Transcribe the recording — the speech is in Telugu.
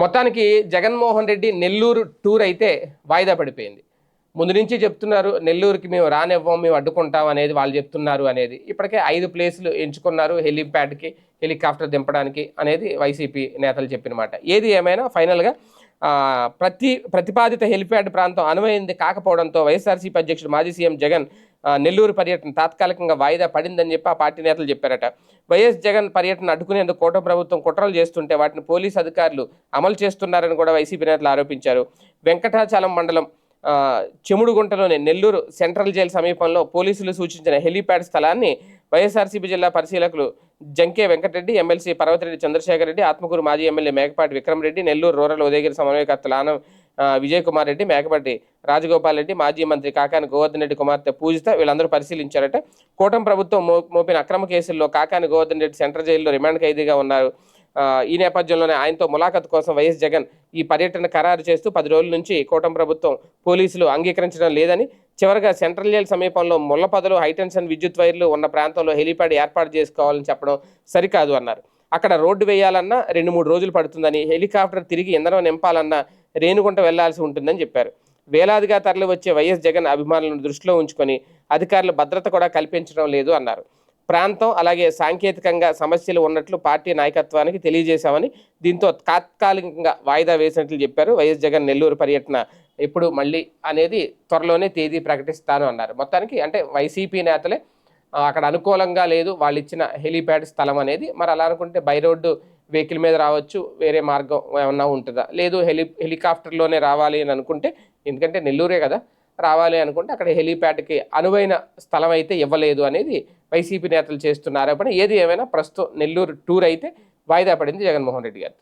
మొత్తానికి జగన్మోహన్ రెడ్డి నెల్లూరు టూర్ అయితే వాయిదా పడిపోయింది. ముందు నుంచి చెప్తున్నారు నెల్లూరుకి మేము రానివ్వం మేము అడ్డుకుంటాం అనేది వాళ్ళు చెప్తున్నారు అనేది. ఇప్పటికే ఐదు ప్లేసులు ఎంచుకున్నారు హెలిప్యాడ్కి హెలికాప్టర్ దింపడానికి అనేది వైసీపీ నేతలు చెప్పిన మాట ఏది ఏమైనా ఫైనల్గా ప్రతి ప్రతిపాదిత హెలిప్యాడ్ ప్రాంతం అనువైంది కాకపోవడంతో వైఎస్ఆర్సీపీ అధ్యక్షుడు మాజీ సీఎం జగన్ నెల్లూరు పర్యటన తాత్కాలికంగా వాయిదా పడిందని చెప్పి ఆ పార్టీ నేతలు చెప్పారట. వైఎస్ జగన్ పర్యటన అడ్డుకునేందుకు కూటమి ప్రభుత్వం కుట్రలు చేస్తుంటే వాటిని పోలీసు అధికారులు అమలు చేస్తున్నారని కూడా వైసీపీ నేతలు ఆరోపించారు. వెంకటాచలం మండలం చెముడుగుంటలోని నెల్లూరు సెంట్రల్ జైలు సమీపంలో పోలీసులు సూచించిన హెలీప్యాడ్ స్థలాన్ని వైఎస్ఆర్సీపీ జిల్లా పరిశీలకులు జంకే వెంకటరెడ్డి ఎమ్మెల్సీ పర్వతిరెడ్డి చంద్రశేఖర్ రెడ్డి ఆత్మకూరు మాజీ ఎమ్మెల్యే మేకపాటి విక్రమరెడ్డి నెల్లూరు రూరల్ ఉదయగిరి సమన్వయకర్తలు ఆనం విజయకుమార్ విజయ్ కుమార్ రెడ్డి మేకపాటి రాజగోపాల్ రెడ్డి మాజీ మంత్రి కాకాని గోవర్ధన్ రెడ్డి కుమార్తె పూజిత వీళ్ళందరూ పరిశీలించారట. కూటమి ప్రభుత్వం మో మోపిన అక్రమ కేసుల్లో కాకాని గోవర్ధన్ రెడ్డి సెంట్రల్ జైల్లో రిమాండ్ ఖైదీగా ఉన్నారు. ఈ నేపథ్యంలోనే ఆయనతో ములాఖత్ కోసం వైఎస్ జగన్ ఈ పర్యటన ఖరారు చేస్తూ పది రోజుల నుంచి కూటమి ప్రభుత్వం పోలీసులు అంగీకరించడం లేదని చివరగా సెంట్రల్ జైల్ సమీపంలో ముళ్ళపదలు హైటెన్షన్ విద్యుత్ వైర్లు ఉన్న ప్రాంతంలో హెలీప్యాడ్ ఏర్పాటు చేసుకోవాలని చెప్పడం సరికాదు అన్నారు. అక్కడ రోడ్డు వేయాలన్నా రెండు మూడు రోజులు పడుతుందని హెలికాప్టర్ తిరిగి ఇంధనం నింపాలన్నా రేణుగుంట వెళ్ళాల్సి ఉంటుందని చెప్పారు. వేలాదిగా తరలి వచ్చే వైఎస్ జగన్ అభిమానులను దృష్టిలో ఉంచుకొని అధికారులు భద్రత కూడా కల్పించడం లేదు అన్నారు. ప్రాంతం అలాగే సాంకేతికంగా సమస్యలు ఉన్నట్లు పార్టీ నాయకత్వానికి తెలియజేశామని దీంతో తాత్కాలికంగా వాయిదా వేసినట్లు చెప్పారు. వైఎస్ జగన్ నెల్లూరు పర్యటన ఎప్పుడు మళ్ళీ అనేది త్వరలోనే తేదీ ప్రకటిస్తాను అన్నారు. మొత్తానికి అంటే వైసీపీ నేతలే అక్కడ అనుకూలంగా లేదు వాళ్ళు ఇచ్చిన హెలీప్యాడ్ స్థలం అనేది. మరి అలా అనుకుంటే బై రోడ్డు వెహికల్ మీద రావచ్చు వేరే మార్గం ఏమన్నా ఉంటుందా? లేదు హెలి హెలికాప్టర్లోనే రావాలి అని అనుకుంటే ఎందుకంటే నెల్లూరే కదా రావాలి అనుకుంటే అక్కడ హెలీప్యాడ్కి అనువైన స్థలం అయితే ఇవ్వలేదు అనేది వైసీపీ నేతలు చేస్తున్న ఆరోపణ ఏది ఏమైనా ప్రస్తుతం నెల్లూరు టూర్ అయితే వాయిదా పడింది జగన్మోహన్ రెడ్డి గారు